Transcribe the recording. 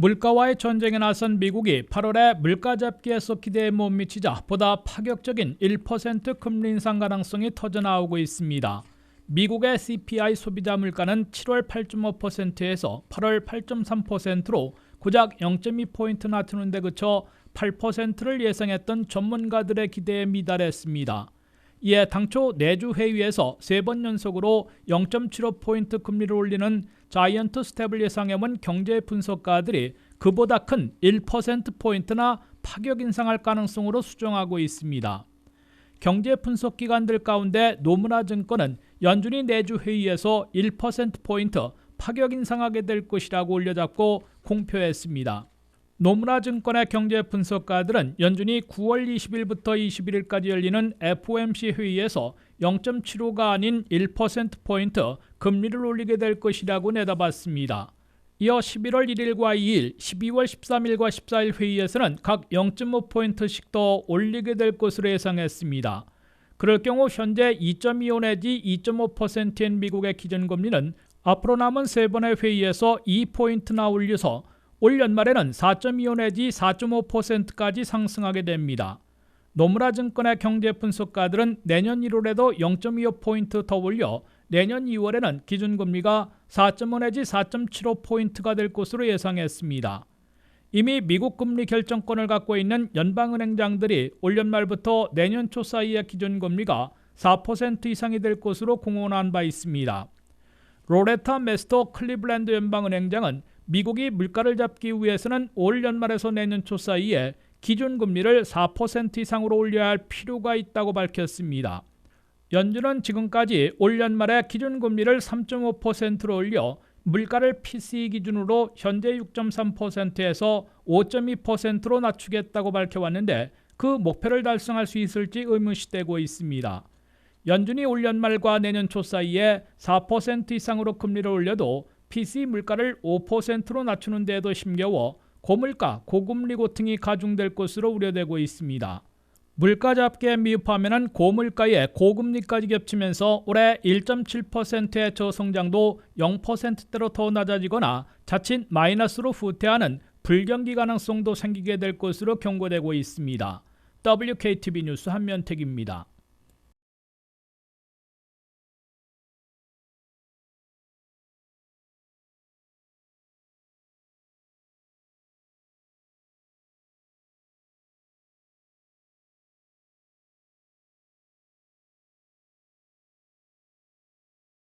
물가와의 전쟁에 나선 미국이 8월에 물가 잡기에서 기대에 못 미치자 보다 파격적인 1% 금리 인상 가능성이 터져나오고 있습니다. 미국의 CPI 소비자 물가는 7월 8.5%에서 8월 8.3%로 고작 0.2포인트 낮추는 데 그쳐 8%를 예상했던 전문가들의 기대에 미달했습니다. 이에 당초 내주 회의에서 세 번 연속으로 0.75포인트 금리를 올리는 자이언트 스텝을 예상해온 경제 분석가들이 그보다 큰 1%포인트나 파격 인상할 가능성으로 수정하고 있습니다. 경제 분석 기관들 가운데 노무라 증권은 연준이 내주 회의에서 1%포인트 파격 인상하게 될 것이라고 올려잡고 공표했습니다. 노무라 증권의 경제 분석가들은 연준이 9월 20일부터 21일까지 열리는 FOMC 회의에서 0.75가 아닌 1%포인트 금리를 올리게 될 것이라고 내다봤습니다. 이어 11월 1일과 2일, 12월 13일과 14일 회의에서는 각 0.5포인트씩 더 올리게 될 것으로 예상했습니다. 그럴 경우 현재 2.25 내지 2.5%인 미국의 기준금리는 앞으로 남은 세 번의 회의에서 2포인트나 올려서 올 연말에는 4.25 내지 4.5%까지 상승하게 됩니다. 노무라 증권의 경제 분석가들은 내년 1월에도 0.25포인트 더 올려 내년 2월에는 기준금리가 4.5 내지 4.75포인트가 될 것으로 예상했습니다. 이미 미국 금리 결정권을 갖고 있는 연방은행장들이 올 연말부터 내년 초 사이의 기준금리가 4% 이상이 될 것으로 공언한 바 있습니다. 로레타 메스터 클리블랜드 연방은행장은 미국이 물가를 잡기 위해서는 올 연말에서 내년 초 사이에 기준금리를 4% 이상으로 올려야 할 필요가 있다고 밝혔습니다. 연준은 지금까지 올 연말에 기준금리를 3.5%로 올려 물가를 PCE 기준으로 현재 6.3%에서 5.2%로 낮추겠다고 밝혀왔는데 그 목표를 달성할 수 있을지 의문시되고 있습니다. 연준이 올 연말과 내년 초 사이에 4% 이상으로 금리를 올려도 PC 물가를 5%로 낮추는 데에도 힘겨워 고물가, 고금리 고통이 가중될 것으로 우려되고 있습니다. 물가 잡기에 미흡하면 고물가에 고금리까지 겹치면서 올해 1.7%의 저성장도 0%대로 더 낮아지거나 자칫 마이너스로 후퇴하는 불경기 가능성도 생기게 될 것으로 경고되고 있습니다. WKTV 뉴스 한면택입니다.